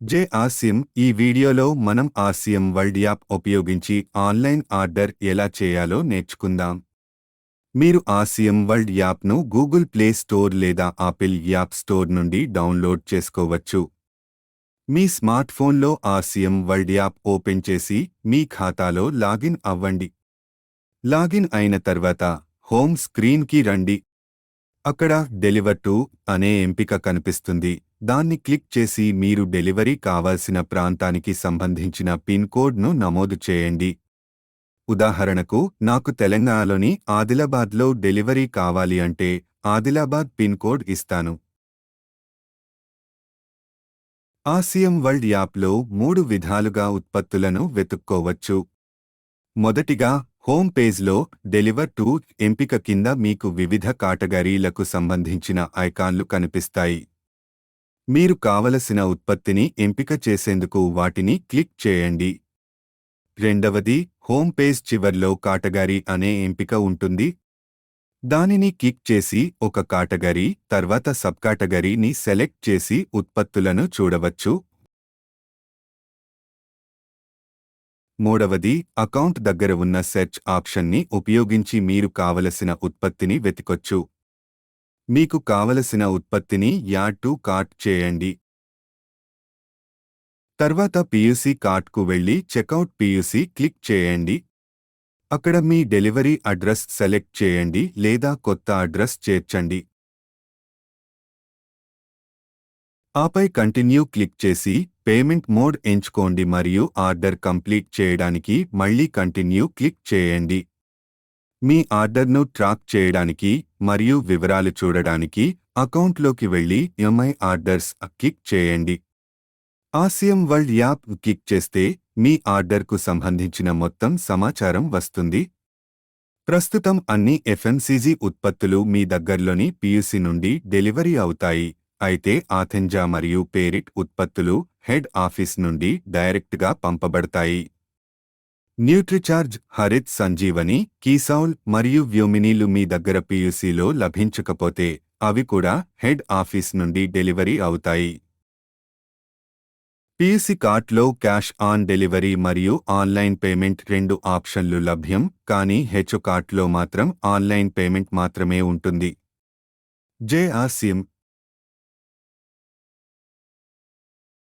జే ఆసియం ఈ వీడియోలో మనం ఆసియం వరల్డ్ యాప్ ఉపయోగించి ఆన్లైన్ ఆర్డర్ ఎలా చేయాలో నేర్చుకుందాం. మీరు ఆసియం వరల్డ్ యాప్ను గూగుల్ ప్లే స్టోర్ లేదా ఆపిల్ యాప్ స్టోర్ నుండి డౌన్లోడ్ చేసుకోవచ్చు. మీ స్మార్ట్ ఫోన్లో ఆసియం వరల్డ్ యాప్ ఓపెన్ చేసి మీ ఖాతాలో లాగిన్ అవ్వండి. లాగిన్ అయిన తర్వాత హోమ్ స్క్రీన్కి రండి. అక్కడ డెలివర్ టు అనే ఎంపిక కనిపిస్తుంది. దాన్ని క్లిక్ చేసి మీరు డెలివరీ కావాల్సిన ప్రాంతానికి సంబంధించిన పిన్ కోడ్ను నమోదు చేయండి. ఉదాహరణకు నాకు తెలంగాణలోని ఆదిలాబాద్లో డెలివరీ కావాలి అంటే ఆదిలాబాద్ పిన్ కోడ్ ఇస్తాను. ఆసియం వరల్డ్ యాప్లో మూడు విధాలుగా ఉత్పత్తులను వెతుక్కోవచ్చు. మొదటిగా హోమ్ పేజ్లో డెలివర్ టు ఎంపిక కింద మీకు వివిధ కాటగరీలకు సంబంధించిన ఐకాన్లు కనిపిస్తాయి. మీరు కావలసిన ఉత్పత్తిని ఎంపిక చేసేందుకు వాటిని క్లిక్ చేయండి. రెండవది హోమ్ పేజ్ చివర్లో కాటగరీ అనే ఎంపిక ఉంటుంది. దానిని క్లిక్ చేసి ఒక కాటగరీ తర్వాత సబ్ కాటగరీని సెలెక్ట్ చేసి ఉత్పత్తులను చూడవచ్చు. మూడవది అకౌంట్ దగ్గర ఉన్న సెర్చ్ ఆప్షన్ని ఉపయోగించి మీరు కావలసిన ఉత్పత్తిని వెతికొచ్చు. మీకు కావలసిన ఉత్పత్తిని యాడ్ టు కార్ట్ చేయండి. తర్వాత పియూసీ కార్ట్కు వెళ్ళి చెక్అవుట్ పియుసి క్లిక్ చేయండి. అక్కడ మీ డెలివరీ అడ్రస్ సెలెక్ట్ చేయండి లేదా కొత్త అడ్రస్ చేర్చండి. ఆపై కంటిన్యూ క్లిక్ చేసి పేమెంట్ మోడ్ ఎంచుకోండి మరియు ఆర్డర్ కంప్లీట్ చేయడానికి మళ్ళీ కంటిన్యూ క్లిక్ చేయండి. మీ ఆర్డర్ను ట్రాక్ చేయడానికి మరియు వివరాలు చూడడానికి అకౌంట్లోకి వెళ్ళి ఎంఐ ఆర్డర్స్ క్లిక్ చేయండి. ఆసియం వరల్డ్ యాప్ క్లిక్ చేస్తే మీ ఆర్డర్కు సంబంధించిన మొత్తం సమాచారం వస్తుంది. ప్రస్తుతం అన్ని ఎఫ్ఎంసీజీ ఉత్పత్తులు మీ దగ్గర్లోని పియూసీ నుండి డెలివరీ అవుతాయి. అయితే ఆథెంజా మరియు పేరిట్ ఉత్పత్తులు హెడ్ ఆఫీస్ నుండి డైరెక్ట్గా పంపబడతాయి. న్యూట్రిచార్జ్ హరిత్ సంజీవని కీసౌల్ మరియు వ్యూమినీలు మీ దగ్గర పియూసీలో లభించకపోతే అవి కూడా హెడ్ ఆఫీస్ నుండి డెలివరీ అవుతాయి. పియూసీ కార్ట్లో క్యాష్ ఆన్ డెలివరీ మరియు ఆన్లైన్ పేమెంట్ రెండు ఆప్షన్లు లభ్యం కానీ హెచ్ కార్ట్లో మాత్రం ఆన్లైన్ పేమెంట్ మాత్రమే ఉంటుంది. జే